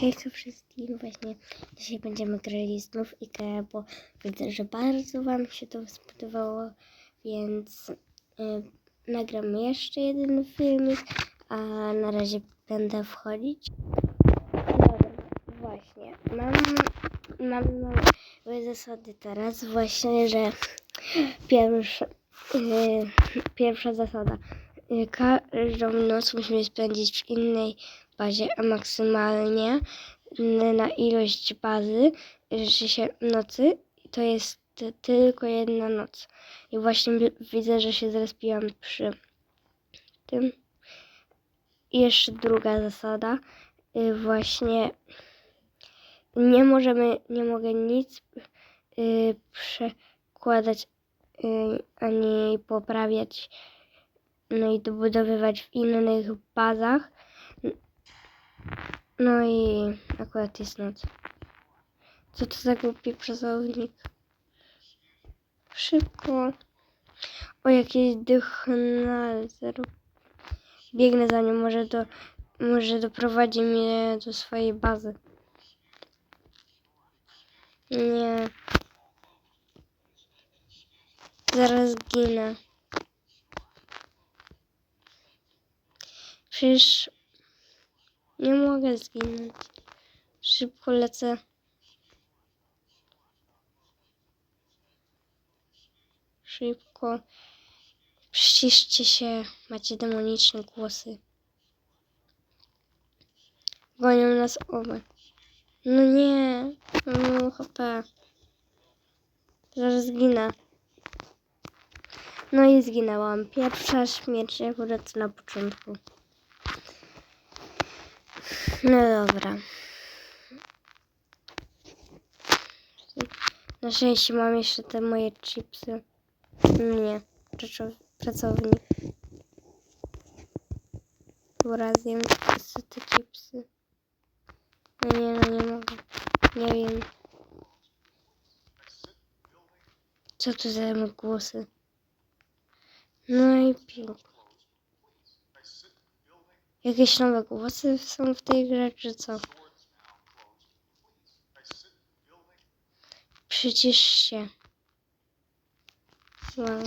Hejka wszystkim, właśnie dzisiaj będziemy grali znów IKEA, bo widzę, że bardzo Wam się to spodobało, więc y, nagram jeszcze jeden filmik, a na razie będę wchodzić. Dobra, właśnie, mam, mam nowe zasady teraz, właśnie, że pierwsza, y, pierwsza zasada, y, każdą noc musimy spędzić w innej bazie, a maksymalnie n- na ilość bazy, że się nocy, to jest ty- tylko jedna noc. I właśnie wi- widzę, że się zrespiłam przy tym. I jeszcze druga zasada, y, właśnie nie możemy, nie mogę nic y, przekładać y, ani poprawiać, no i dobudowywać w innych bazach. No i akurat jest noc. Co to za głupi przezownik? Szybko. O, jakiś dychnalzer. Biegnę za nim, może, do, może doprowadzi mnie do swojej bazy. Nie. Zaraz ginę. Przecież nie mogę zginąć. Szybko lecę. Szybko. Przyciszcie się. Macie demoniczne głosy. Gonią nas oba. No nie. No HP. Zaraz zginę. No i zginęłam. Pierwsza śmierć akurat na początku. No dobra. Na szczęście mam jeszcze te moje chipsy. Nie, pracow- pracownik. Dobra, zjem te- te chipsy. No nie, no nie mogę. Nie wiem. Co to za głosy? No i pięknie. Jakieś nowe głosy są w tej grze, czy co? Przecież się. Wow.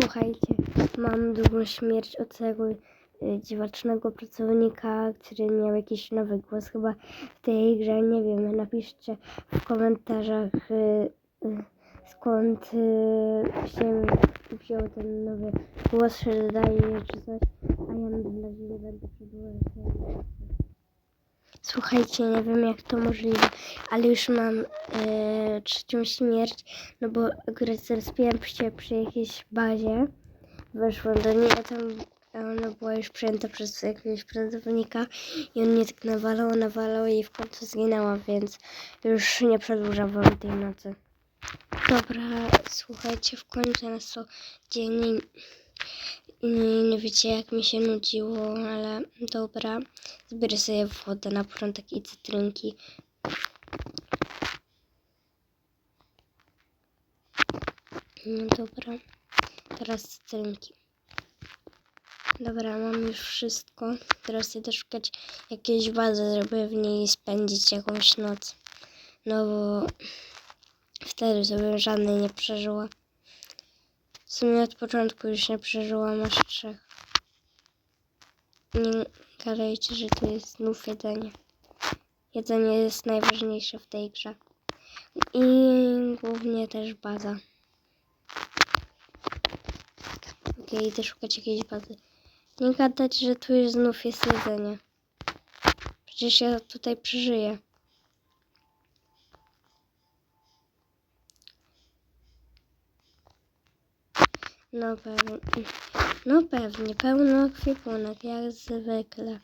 Słuchajcie, mam długą śmierć od tego y, dziwacznego pracownika, który miał jakiś nowy głos chyba w tej grze. Nie wiem, napiszcie w komentarzach y, skąd y, się wziął ten nowy głos, czy dodaje czy coś, a ja na nie będę przedłużać. Słuchajcie, nie wiem jak to możliwe, ale już mam e, trzecią śmierć, no bo akurat zrespiłam się przy jakiejś bazie, weszłam do niej, a tam ona była już przejęta przez jakiegoś pracownika i on mnie tak nawalał, nawalał i w końcu zginęła, więc już nie przedłużam wam tej nocy. Dobra, słuchajcie, w końcu nastał dzień i, i nie wiecie jak mi się nudziło, ale dobra. Zbierę sobie wodę na początek i cytrynki. No dobra, teraz cytrynki. Dobra, mam już wszystko. Teraz idę szukać jakiejś bazy, żeby w niej spędzić jakąś noc. No bo wtedy sobie żadnej nie przeżyła. W sumie od początku już nie przeżyłam aż trzech. Nie gadajcie, że tu jest znów jedzenie. Jedzenie jest najważniejsze w tej grze. I głównie też baza. Okej, idę szukać jakiejś bazy. Nie gadać, że tu już znów jest jedzenie. Przecież ja tutaj przeżyję. No pewnie. No pewnie, pełno kwipunek, jak zwykle.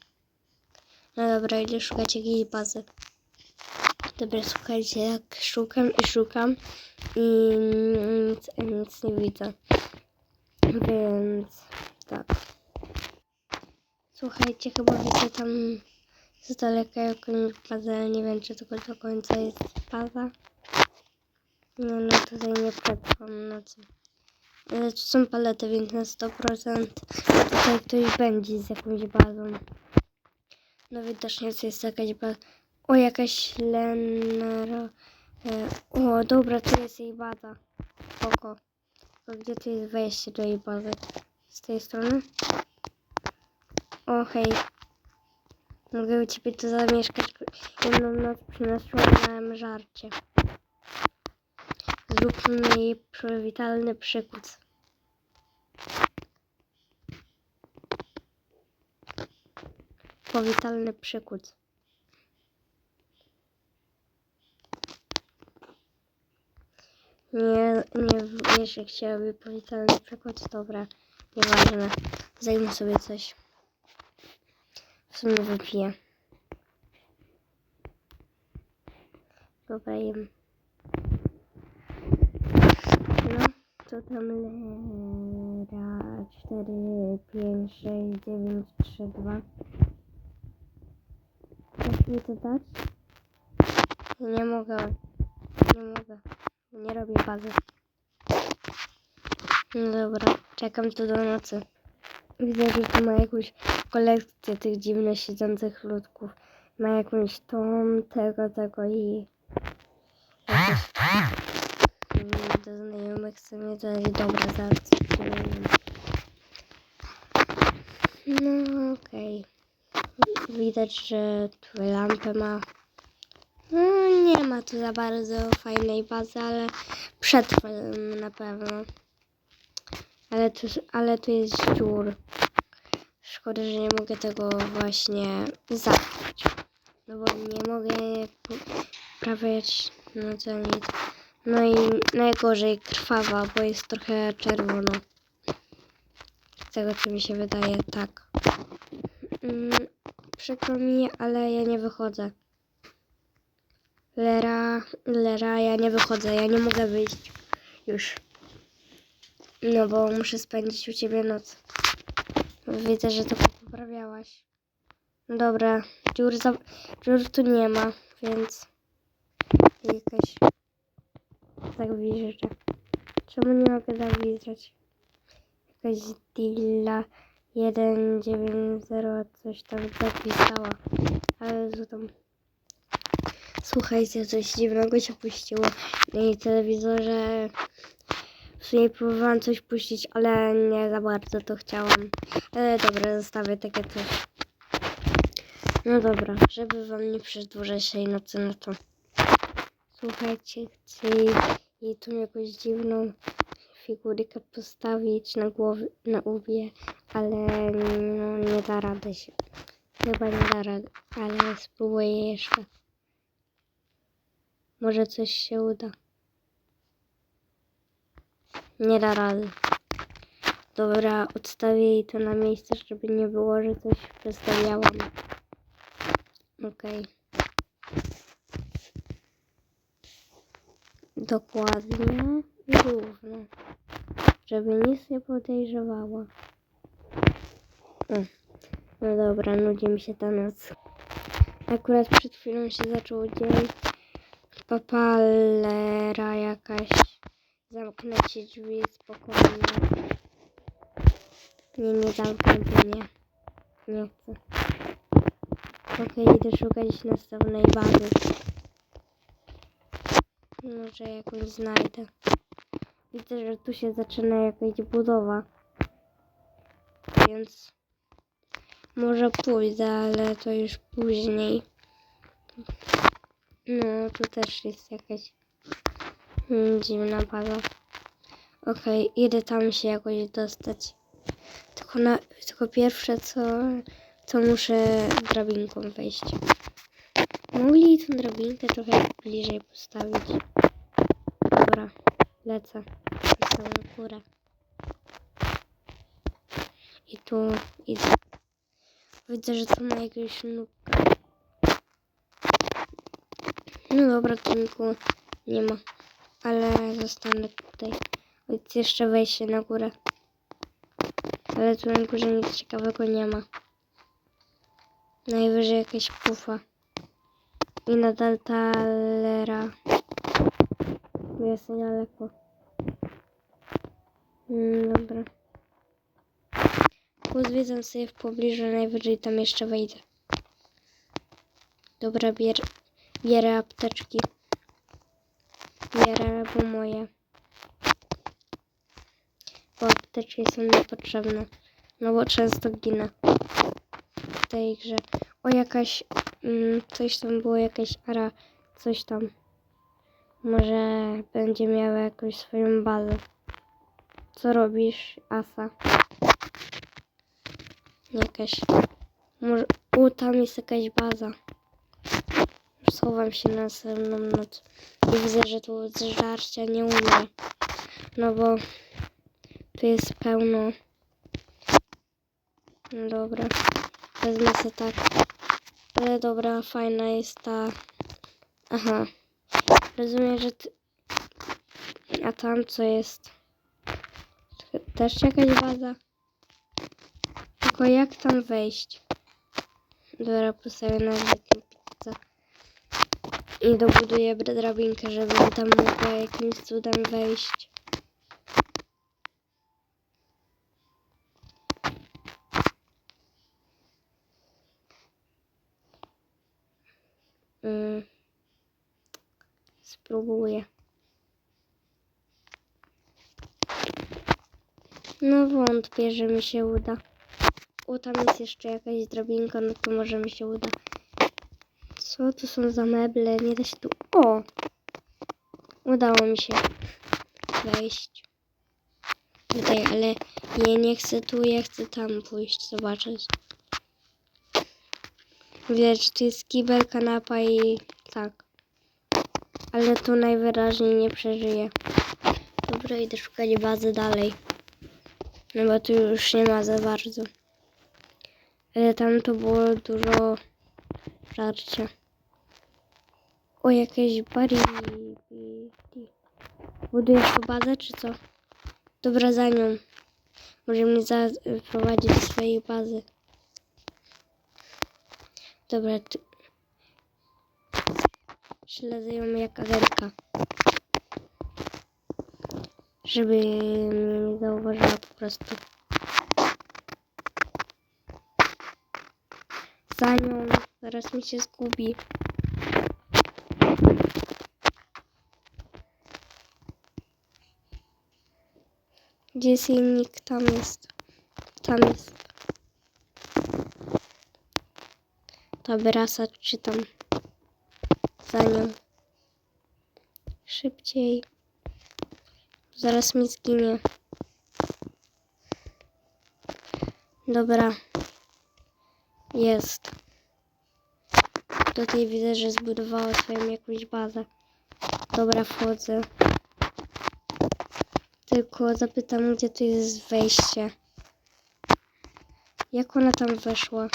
No dobra, idę szukać jakiejś bazy. Dobra, słuchajcie, jak szukam i szukam i nic, nic nie widzę. Więc tak. Słuchajcie, chyba widzę tam z daleka jakąś bazę, ale nie wiem, czy to do końca jest baza. No, no tutaj nie przetrwam nocy. Ale tu są palety, więc na 100% tutaj ktoś będzie z jakąś bazą. No widocznie to jest jakaś baza. O, jakaś Lenero. E, o, dobra, tu jest jej baza. Spoko. To gdzie tu jest wejście do jej bazy? Z tej strony? O, hej. Mogę u ciebie tu zamieszkać jedną noc przy nasłonym żarcie. Zróbmy jej przywitalny przykład. Powitalny przykład. Nie, nie, jeszcze chciałaby powitalny przykład. Dobra, nieważne. Zajmę sobie coś. W sumie wypiję. Dobra, jem. To tam lera 4, 5, 6, 9, 3, 2. Chcesz mi to dać? Nie mogę. Nie mogę. Nie robię bazy. No dobra, czekam tu do nocy. Widzę, że tu ma jakąś kolekcję tych dziwnych siedzących ludków. Ma jakąś tą, tego, tego i... Jakieś... Do znajomych chce mnie dać. Dobra. No okej. Widać, że tu lampę ma. No, nie ma tu za bardzo fajnej bazy, ale przetrwa na pewno. Ale tu, ale tu jest dziur. Szkoda, że nie mogę tego właśnie zamknąć. No bo nie mogę poprawiać no co nic. No i najgorzej krwawa, bo jest trochę czerwono. Z tego co mi się wydaje, tak. Mm, przykro mi, ale ja nie wychodzę. Lera, Lera, ja nie wychodzę, ja nie mogę wyjść już. No bo muszę spędzić u ciebie noc. Widzę, że to poprawiałaś. Dobra, dziur, za... dziur tu nie ma, więc jakaś tak wierzę. Czemu nie mogę zawizać? Jakaś dilla 190 coś tam zapisała. Ale co tam? Słuchajcie, coś dziwnego się puściło na telewizorze. W sumie próbowałam coś puścić, ale nie za bardzo to chciałam. Ale dobra, zostawię takie coś. No dobra, żeby wam nie przedłużać tej nocy, no to słuchajcie, chcę jej tu jakąś dziwną figurkę postawić na głowie, na łbie, ale no, nie da rady się. Chyba nie da rady, ale spróbuję jeszcze. Może coś się uda. Nie da rady. Dobra, odstawię jej to na miejsce, żeby nie było, że coś przestawiałam. Okej. Dokładnie i równo. Żeby nic nie podejrzewała. O, No dobra, nudzi mi się ta noc. Akurat przed chwilą się zaczął dzień. Papalera jakaś. Zamknę ci drzwi spokojnie. Nie, nie zamknę, bo nie. Nie chcę. Okej, idę szukać następnej bazy. Może jakąś znajdę. Widzę, że tu się zaczyna jakaś budowa. Więc może pójdę, ale to już później. No, tu też jest jakaś mm, dziwna baza. Okej, idę tam się jakoś dostać. Tylko, na, tylko pierwsze co, to muszę drabinką wejść. Mogli tą drabinkę trochę bliżej postawić. Lecę na górę. I tu idę. Widzę, że tu ma jakiegoś nubka. No dobra, tunku nie ma. Ale zostanę tutaj. Więc jeszcze wejście na górę. Ale tu na górze nic ciekawego nie ma. Najwyżej jakaś pufa. I nadal talera. Jest niedaleko. Mm, dobra. Pozwiedzam sobie w pobliżu, najwyżej tam jeszcze wejdę. Dobra, bier, bierę apteczki. Bierę, bo moje. Bo apteczki są niepotrzebne. No bo często ginę w tej grze. O, jakaś... Mm, coś tam było, jakaś ara, coś tam. Może będzie miała jakąś swoją bazę. Co robisz, Asa? Jakaś... Może... U, tam jest jakaś baza. Schowam się na następną noc. I widzę, że tu żarcia nie umrę. No bo... Tu jest pełno... No Dobra. Wezmę sobie tak. Ale dobra, fajna jest ta... Aha. Rozumiem, że ty... A tam co jest? Też jakaś baza? Tylko jak tam wejść? Dobra, postawię na pizzę. I dobuduję drabinkę, żebym tam mogła jakimś cudem wejść. Mm. Spróbuję. No wątpię, że mi się uda. O, tam jest jeszcze jakaś drabinka, no to może mi się uda. Co to są za meble? Nie da się tu... O! Udało mi się wejść. Tutaj, ale ja nie chcę tu, ja chcę tam pójść, zobaczyć. Widać, tu jest kibel, kanapa i tak. Ale tu najwyraźniej nie przeżyję. Dobra, idę szukać bazy dalej. No bo tu już nie ma za bardzo. Ale tam to było dużo żarcia. O, jakieś bari. Budujesz tu bazę, czy co? Dobra, za nią. Może mnie zaprowadzić do swojej bazy. Dobra, ty... Śledzę ją jak agentka. Żeby nie zauważyła po prostu. Za nią, zaraz mi się zgubi. Gdzie jest nick? Tam jest. Tam jest. Dobra, czytam. Za nią. Szybciej. Zaraz mi zginie. Dobra. Jest. Tutaj widzę, że zbudowała swoją jakąś bazę. Dobra, wchodzę. Tylko zapytam, gdzie tu jest wejście. Jak ona tam weszła?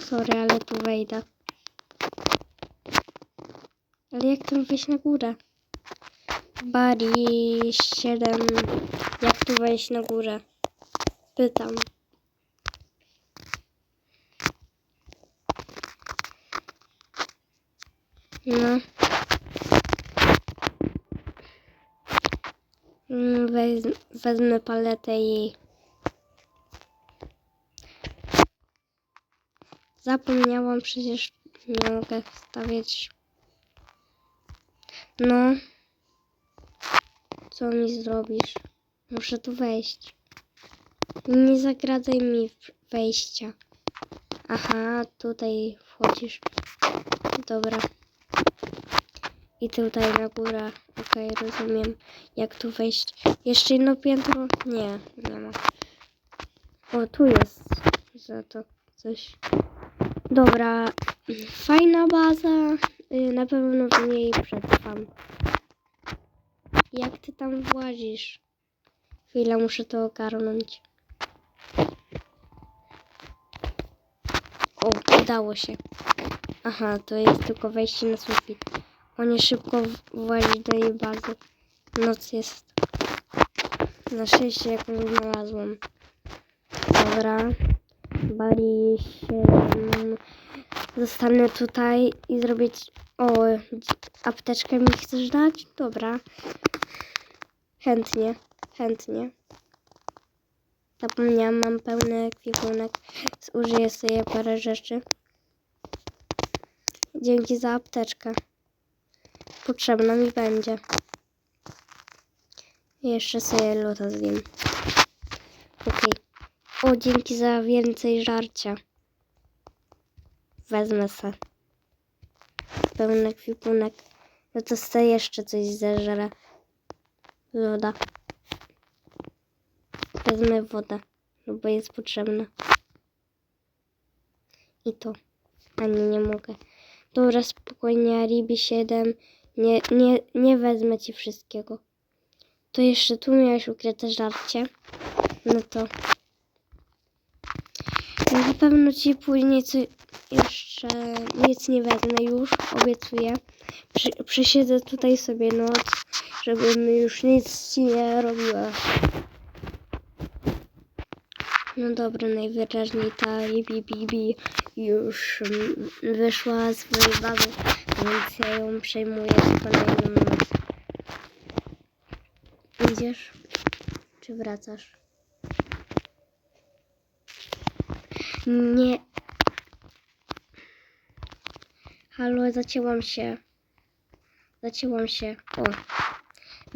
Sorry, ale tu wejdę. Ale jak tam wejść na górę? Bari 7. Jak tu wejść na górę? Pytam. No. Mm, Wez, wezmę paletę i zapomniałam przecież nie mogę wstawiać. No. Co mi zrobisz? Muszę tu wejść. Nie zagradzaj mi wejścia. Aha, tutaj wchodzisz. Dobra. I tutaj na górę. Okej, rozumiem. Jak tu wejść? Jeszcze jedno piętro? Nie, nie ma. O, tu jest za to coś. Dobra, fajna baza. Y, Na pewno w niej przetrwam. Jak ty tam włazisz? Chwilę, muszę to ogarnąć. O, udało się. Aha, to jest tylko wejście na sufit. O nie szybko w- włazić do jej bazy. Noc jest. Na szczęście jakąś znalazłem. Dobra. Bari 7. zostanę tutaj i zrobić... O, apteczkę mi chcesz dać? Dobra. Chętnie, chętnie. Zapomniałam, mam pełny ekwipunek. Użyję sobie parę rzeczy. Dzięki za apteczkę. Potrzebna mi będzie. Jeszcze sobie luta zjem. Okej. O, dzięki za więcej żarcia. Wezmę se. Pełny ekwipunek. No to sobie jeszcze coś zeżrę. Woda. Wezmę wodę, no bo jest potrzebna. I to. A nie, nie mogę. Dobra, spokojnie, Aribi 7. Nie, nie, nie wezmę ci wszystkiego. To jeszcze tu miałeś ukryte żarcie. No to. Na pewno ci później co jeszcze nic nie wezmę już, obiecuję. Przy, przysiedzę tutaj sobie noc, żebym już nic ci nie robiła. No dobra, najwyraźniej ta Libi Bibi już wyszła z mojej bazy, więc ja ją przejmuję w kolejną noc. Idziesz? Czy wracasz? Nie. Halo, zacięłam się. Zacięłam się. O.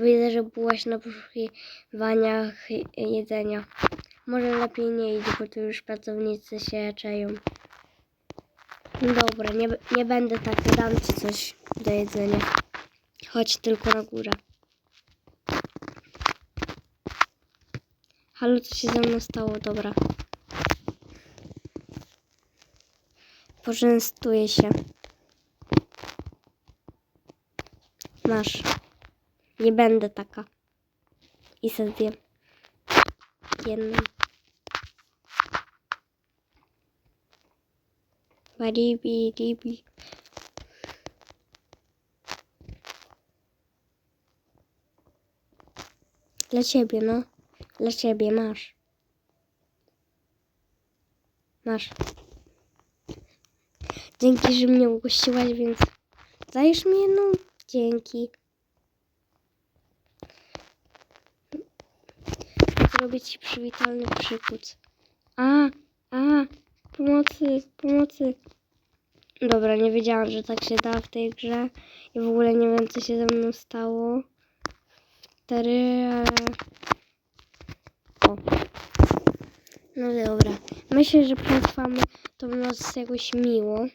Widzę, że byłaś na poszukiwaniach jedzenia. Może lepiej nie idź, bo tu już pracownicy się czeją. No Dobra, nie, nie będę tak, dam ci coś do jedzenia. Chodź tylko na górę. Halo, co się ze mną stało? Dobra. Poczęstuję się. Masz. Nie będę taka. I se zjem. Jedną. Baribi, ribi. Dla ciebie, no. Dla ciebie, masz. Masz. Dzięki, że mnie ugościłaś, więc dajesz mi jedną? Dzięki. Zrobię ci przywitalny przykuc. A, a, pomocy, pomocy. Dobra, nie wiedziałam, że tak się da w tej grze. I w ogóle nie wiem, co się ze mną stało. Cztery, ale... O. No dobra. Myślę, że przetrwamy tą noc jakoś miło.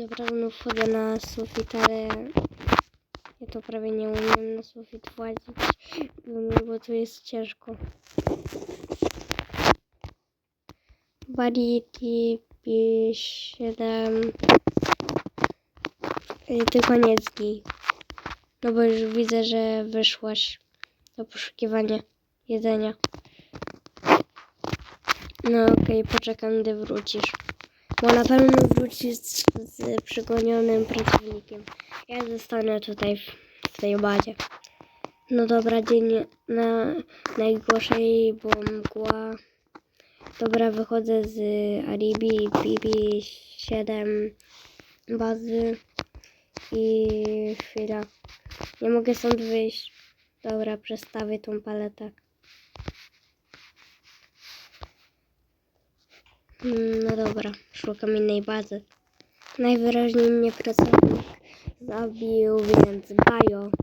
Dobra, no wchodzę na sufit, ale ja to prawie nie umiem na sufit włazić, bo- tu jest ciężko. Barity P7 Y, Tylko nie zgij. No bo już widzę, że wyszłaś do poszukiwania jedzenia. No okej, poczekam, gdy wrócisz. Bo na pewno wrócisz z, z przeciwnikiem. Ja zostanę tutaj w, w tej bazie. No dobra, dzień na najgorszej, bo mgła. Dobra, wychodzę z Aribi Bibi 7 bazy i chwila. Nie mogę stąd wyjść. Dobra, przestawię tą paletę. No dobra, szukam innej bazy. Najwyraźniej mnie pracownik zabił, więc bajo.